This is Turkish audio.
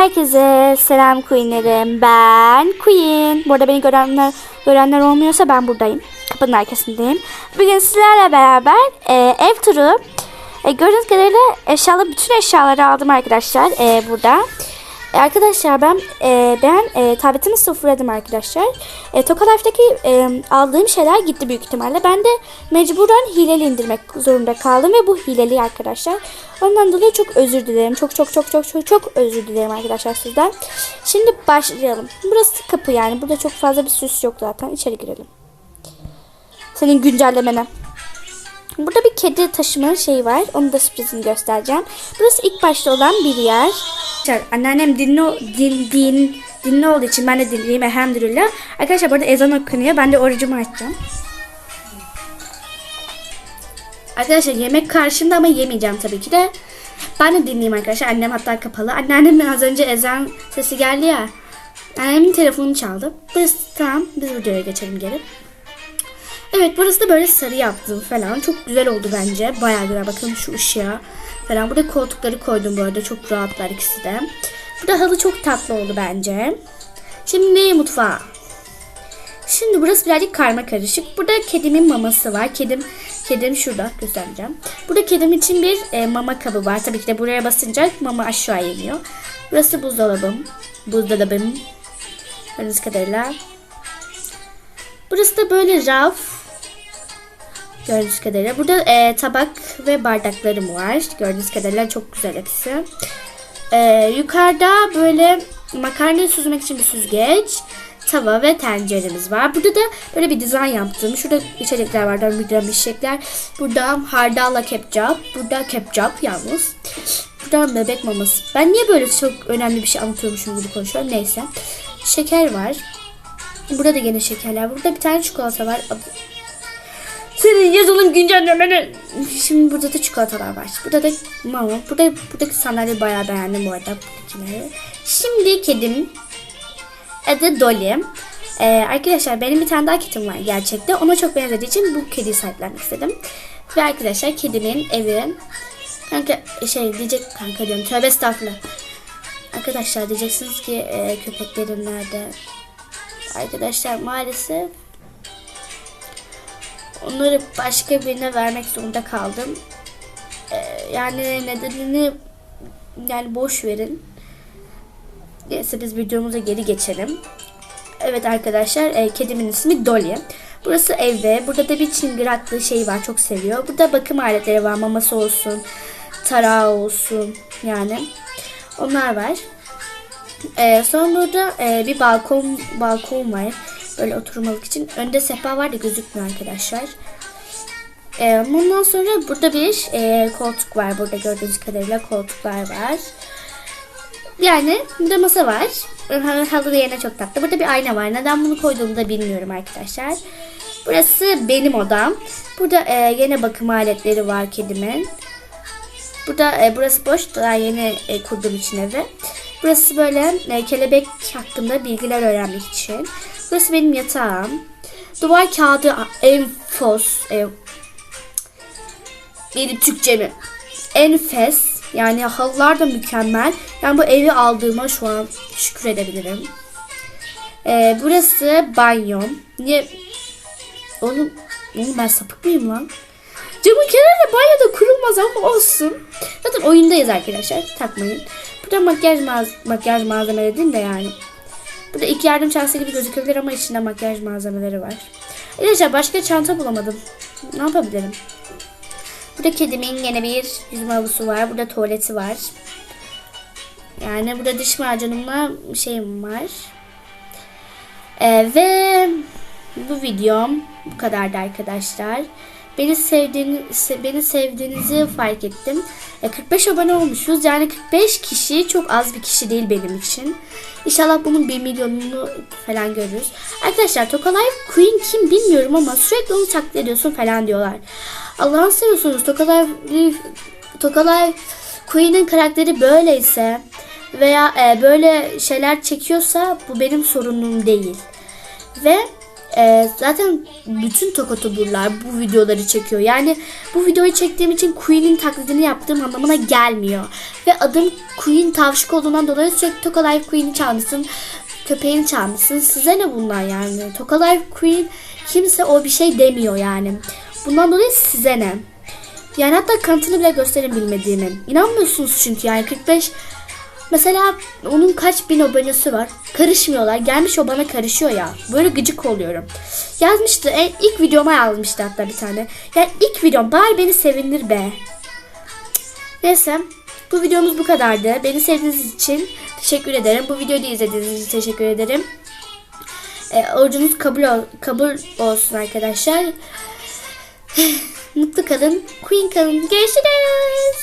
Herkese selam Queen'lerim. Ben Queen. Bu arada beni görenler, görenler olmuyorsa ben buradayım. Kapının arkasındayım. Bugün sizlerle beraber e, ev turu. E, gördüğünüz kadarıyla eşyalı bütün eşyaları aldım arkadaşlar e, burada. E, arkadaşlar ben e, ben e, tabletimi sıfırladım arkadaşlar. E, Tokalife'daki e, aldığım şeyler gitti büyük ihtimalle. Ben de mecburen hileli indirmek zorunda kaldım ve bu hileli arkadaşlar. Ondan dolayı çok özür dilerim. Çok çok çok çok çok çok özür dilerim arkadaşlar sizden. Şimdi başlayalım. Burası kapı yani. Burada çok fazla bir süs yok zaten. İçeri girelim. Senin güncellemene. Burada bir kedi taşıma şeyi var. Onu da sürprizini göstereceğim. Burası ilk başta olan bir yer. Anneannem dinli, din, din, dinli olduğu için ben de dinleyeyim elhamdülillah. Arkadaşlar burada ezan okunuyor. Ben de orucumu açacağım. Arkadaşlar yemek karşımda ama yemeyeceğim tabii ki de. Ben de dinleyeyim arkadaşlar. Annem hatta kapalı. Anneannemden az önce ezan sesi geldi ya. Annemin telefonu çaldı. Burası tamam. Biz videoya geçelim geri. Evet burası da böyle sarı yaptım falan. Çok güzel oldu bence. Bayağı güzel. Bakın şu ışığa falan. Burada koltukları koydum bu arada. Çok rahatlar ikisi de. Burada halı çok tatlı oldu bence. Şimdi mutfağa. Şimdi burası birazcık karma karışık. Burada kedimin maması var. Kedim kedim şurada göstereceğim. Burada kedim için bir e, mama kabı var. Tabii ki de buraya basınca mama aşağı iniyor. Burası buzdolabım. Buzdolabım. Gördüğünüz kadarıyla. Burası da böyle raf. Gördüğünüz kadarıyla. Burada e, tabak ve bardaklarım var. Gördüğünüz kadarıyla çok güzel hepsi. E, yukarıda böyle makarnayı süzmek için bir süzgeç, tava ve tenceremiz var. Burada da böyle bir dizayn yaptım. Şurada içecekler var. Burada içecekler. Burada hardalla kepçap. Burada kepçap yalnız. Burada bebek maması. Ben niye böyle çok önemli bir şey anlatıyormuşum gibi konuşuyorum. Neyse. Şeker var. Burada da gene şekerler. Burada bir tane çikolata var. Senin yazılım güncellemeni. Şimdi burada da çikolatalar var. Burada da mama. Burada, buradaki sandalyeyi bayağı beğendim bu arada. Şimdi kedim. Adı Dolly. Ee, arkadaşlar benim bir tane daha kedim var gerçekte. Ona çok benzediği için bu kediyi sahiplenmek istedim. Ve arkadaşlar kedimin evi. Kanka şey diyecek kanka diyorum. Tövbe estağfurullah. Arkadaşlar diyeceksiniz ki e, köpeklerin nerede? Arkadaşlar maalesef onları başka birine vermek zorunda kaldım. Ee, yani nedenini yani boş verin. Neyse biz videomuza geri geçelim. Evet arkadaşlar e, kedimin ismi Dolly. Burası evde. Burada da bir çıngıraklı şey var. Çok seviyor. Burada bakım aletleri var. Maması olsun. Tarağı olsun. Yani. Onlar var. Ee, sonra burada e, bir balkon balkon var. Böyle oturmalık için. Önde sehpa var da gözükmüyor arkadaşlar. Ee, bundan sonra burada bir e, koltuk var. Burada gördüğünüz kadarıyla koltuklar var. Yani burada masa var. Halı yerine çok tatlı. Burada bir ayna var. Neden bunu koyduğumu da bilmiyorum arkadaşlar. Burası benim odam. Burada e, yine bakım aletleri var kedimin. Burada e, burası boş. Daha yeni e, kurduğum için evi. Burası böyle e, kelebek hakkında bilgiler öğrenmek için. Burası benim yatağım. Duvar kağıdı enfos. E, benim Türkçemi. Enfes. Yani halılar da mükemmel. Ben bu evi aldığıma şu an şükür edebilirim. E, burası banyom. Niye? Oğlum, oğlum ben sapık mıyım lan? Camın kenarı banyoda kurulmaz ama olsun. Zaten oyundayız arkadaşlar. Takmayın. Burada makyaj, maz makyaj malzemeleri değil de yani. Burada ilk yardım çantası gibi gözükebilir ama içinde makyaj malzemeleri var. Arkadaşlar başka çanta bulamadım. Ne yapabilirim? Burada kedimin yine bir yüzme havuzu var. Burada tuvaleti var. Yani burada diş macunumla şeyim var. Ee, ve bu videom bu kadardı arkadaşlar. Beni sevdiğiniz beni sevdiğinizi fark ettim. E, 45 abone olmuşuz. Yani 45 kişi çok az bir kişi değil benim için. İnşallah bunun 1 milyonunu falan görürüz. Arkadaşlar Tokalife Queen kim bilmiyorum ama sürekli onu taklit ediyorsun falan diyorlar. Allah'ını seviyorsunuz Tokalife Tokalife Queen'in karakteri böyleyse veya e, böyle şeyler çekiyorsa bu benim sorunum değil. Ve Ee, zaten bütün tokotuburlar bu videoları çekiyor. Yani bu videoyu çektiğim için Queen'in taklidini yaptığım anlamına gelmiyor. Ve adım Queen tavşık olduğundan dolayı sürekli Toka Life Queen'i çalmışsın. Köpeğini çalmışsın. Size ne bunlar yani? Toka Life Queen kimse o bir şey demiyor yani. Bundan dolayı size ne? Yani hatta kanıtını bile gösterin bilmediğimin. İnanmıyorsunuz çünkü yani 45 Mesela onun kaç bin abonesi var. Karışmıyorlar. Gelmiş o bana karışıyor ya. Böyle gıcık oluyorum. Yazmıştı. En, ilk videoma yazmıştı hatta bir tane. Yani ilk videom. Bari beni sevindir be. Neyse. Bu videomuz bu kadardı. Beni sevdiğiniz için teşekkür ederim. Bu videoyu da izlediğiniz için teşekkür ederim. E, orucunuz kabul, ol, kabul olsun arkadaşlar. Mutlu kalın. Queen kalın. Görüşürüz.